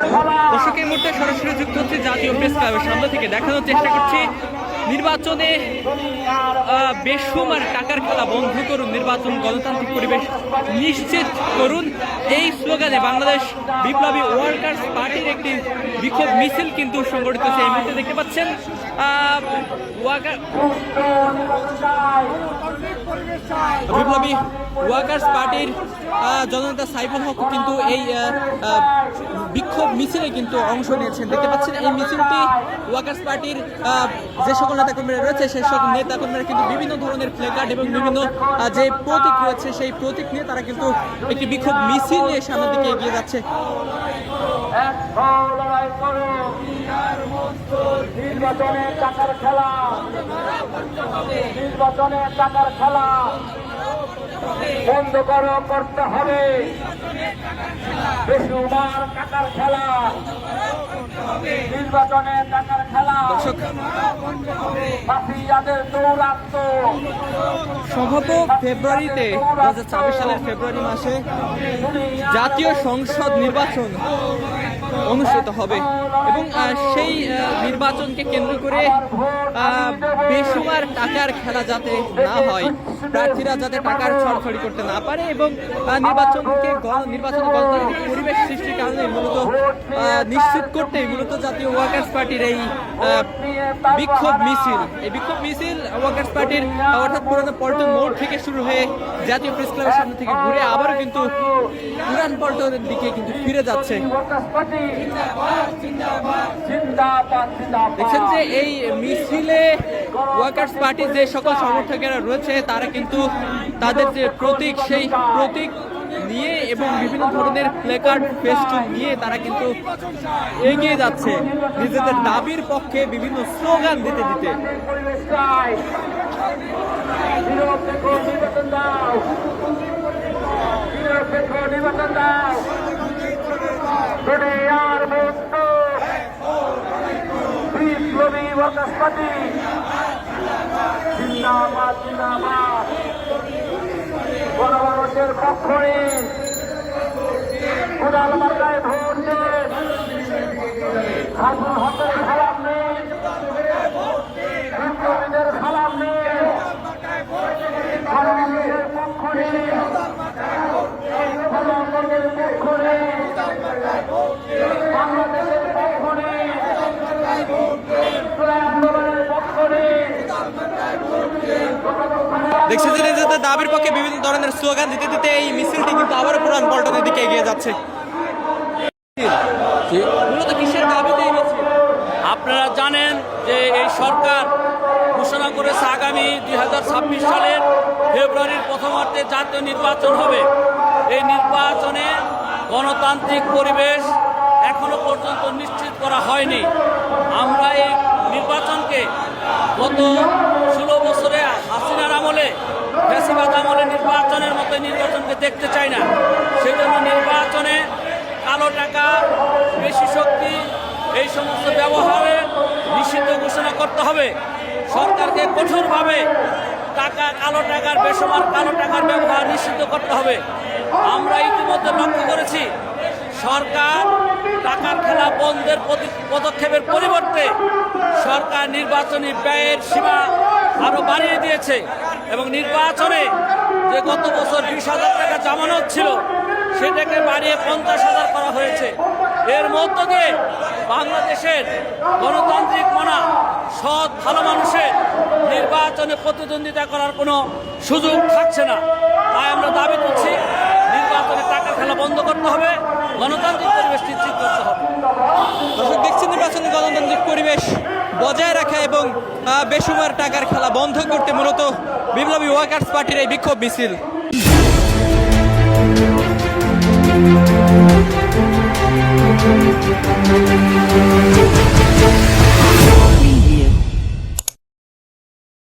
দর্শকের মুহূর্তে সরাসরি যুক্ত হচ্ছে জাতীয় প্রেস ক্লাবের সামনে থেকে। দেখানোর চেষ্টা করছি নির্বাচনে বেসুমার টাকার খেলা বন্ধ করুন। নির্বাচন গণতান্ত্রিক পরিবেশ নিশ্চিত করুন। এই স্লোগানে বাংলাদেশ বিপ্লবী ওয়ার্কার্স পার্টির একটি বিক্ষোভ মিছিল কিন্তু সংগঠিত হচ্ছে এই মুহূর্তে দেখতে পাচ্ছেন বিপ্লবী ওয়ার্কার্স পার্টির জননেতা সাইফুল হক কিন্তু এই বিক্ষোভ মিছিলে কিন্তু অংশ নিয়েছেন। দেখতে পাচ্ছেন, এই মিছিলটি ওয়ার্কার্স পার্টির যে সকল নেতাকর্মীরা রয়েছে, সেই সকল নেতাকর্মীরা কিন্তু বিভিন্ন ধরনের ফ্ল্যাকার্ড এবং বিভিন্ন যে প্রতীক রয়েছে, সেই প্রতীক নিয়ে তারা কিন্তু একটি বিক্ষোভ মিছিল নিয়ে সামনের দিকে এগিয়ে যাচ্ছে। বন্ধ করো, করতে হবে। খেলা নির্বাচনে টাকার খেলা। মাফিয়াদের দৌরাত্ম। সম্ভবত ফেব্রুয়ারিতে দু হাজার ছাব্বিশ সালের ফেব্রুয়ারি মাসে জাতীয় সংসদ নির্বাচন অনুষ্ঠিত হবে। এবং সেই নির্বাচনকে কেন্দ্র করে বেসুমার টাকার খেলা যাতে না হয়, প্রার্থীরা যাতে টাকার ছড়াছড়ি করতে না পারে এবং নির্বাচনকে নির্বাচনে গণতান্ত্রিক পরিবেশ সৃষ্টির কারণে মূলত নিশ্চিত করতে মূলত জাতীয় ওয়ার্কার্স পার্টির এই বিক্ষোভ মিছিল। এই বিক্ষোভ মিছিল ওয়ার্কার্স পার্টির অর্থাৎ পুরানো পল্টন মোড় থেকে শুরু হয়ে জাতীয় প্রেস ক্লাবের সামনে থেকে ঘুরে আবারও কিন্তু পুরান পল্টনের দিকে কিন্তু ফিরে যাচ্ছে। দেখছেন যে এই মিছিলে ওয়ার্কার্স পার্টির যে সকল সমর্থকেরা রয়েছে, তারা কিন্তু তাদের যে প্রতীক, সেই প্রতীক নিয়ে এবং বিভিন্ন ধরনের প্লেকার্ড ফেস্টুন নিয়ে তারা কিন্তু এগিয়ে যাচ্ছে। নিজেদের দাবির পক্ষে বিভিন্ন স্লোগান দিতে দিতে। নির্বাচন দাও। নিরপেক্ষ our মুক্ত। বিপ্লবী বনস্পতি জিন্দাবাদ জিন্দাবাদ। গণমানুষের পক্ষ। নিন দেখছেন যে নিজেদের দাবির পক্ষে বিভিন্ন ধরনের স্লোগান দিতে দিতে এই মিছিলটি কিন্তু আবারও পুরান পল্টনের দিকে এগিয়ে যাচ্ছে। মূলত কিসের দাবিতে আপনারা জানেন যে এই সরকার ঘোষণা করেছে আগামী দুই হাজার ছাব্বিশ সালের ফেব্রুয়ারির প্রথমার্ধে জাতীয় নির্বাচন হবে। এই নির্বাচনে গণতান্ত্রিক পরিবেশ এখনও পর্যন্ত নিশ্চিত করা হয়নি। আমরা এই নির্বাচনকে গত নির্বাচনের নির্বাচনকে দেখতে চাই না, সেজন্য নির্বাচনে কালো টাকা, বেশি শক্তি, এই সমস্ত ব্যবহারে নিষিদ্ধ ঘোষণা করতে হবে। সরকারকে কঠোরভাবে টাকা, কালো টাকার বেসমান কালো টাকার ব্যবহার নিষিদ্ধ করতে হবে। আমরা ইতিমধ্যে লক্ষ্য করেছি, সরকার টাকার খেলা বন্ধের পদক্ষেপের পরিবর্তে সরকার নির্বাচনী ব্যয়ের সীমা আরও বাড়িয়ে দিয়েছে এবং নির্বাচনে যে গত বছর বিশ হাজার টাকা জামানত ছিল, সেটাকে বাড়িয়ে পঞ্চাশ হাজার করা হয়েছে। এর মধ্য দিয়ে বাংলাদেশের গণতান্ত্রিক মনা, সৎ, ভালো মানুষের নির্বাচনে প্রতিদ্বন্দ্বিতা করার কোনো সুযোগ থাকছে না। তাই আমরা দাবি করছি, নির্বাচনে টাকা খেলা বন্ধ করতে হবে, গণতান্ত্রিক পরিবেশ নিশ্চিত করতে হবে। দর্শক, দেখছেন নির্বাচনী গণতান্ত্রিক পরিবেশ বজায় রাখা এবং বেসুমার টাকার খেলা বন্ধ করতে মূলত বিপ্লবী ওয়ার্কার্স পার্টির এই বিক্ষোভ মিছিল।